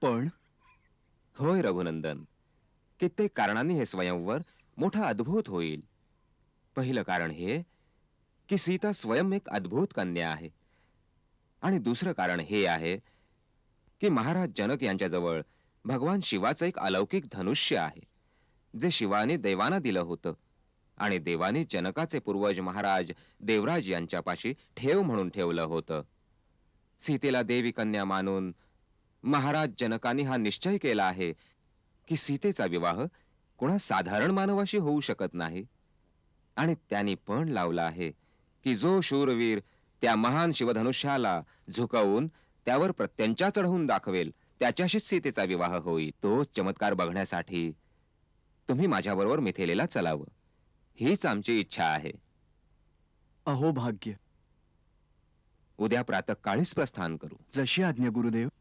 पण? होय रघुनंदन. कित्येक कारणांनी हे स्वयंवर मोठा अद्भुत होईल. पहिलं कारण हे की सीता स्वयं एक अद्भुत कन्या आहे. आणि दुसरं कारण हे आहे की महाराज जनक यांच्याजवळ भगवान शिवाचं एक अलौकिक धनुष्य आहे जे शिवाने देवाना दिलं होतं. आणि देवाने जनकाचे पूर्वज महाराज देवराज यांच्यापाशी ठेव म्हणून ठेवलं होतं. सीतेला देवी कन्या मानून महाराज जनकाने हा निश्चय केला आहे की सीतेचा विवाह कोणा साधारण मानवाशी होऊ शकत नाही. आणि त्यांनी पण लावला आहे की जो शूरवीर त्या महान शिवधनुष्याला झुकवून त्यावर प्रत्यंचा चढवून दाखवेल त्याच्याशीच सीतेचा विवाह होईल तो चमत्कार बघण्यासाठी. तुम्ही माझ्याबरोबर मिथिलेला चलावं. हीच आमची इच्छा आहे. अहो भाग्य. उद्या प्रातकाळीच प्रस्थान करू. जशी आज्ञा गुरुदेव.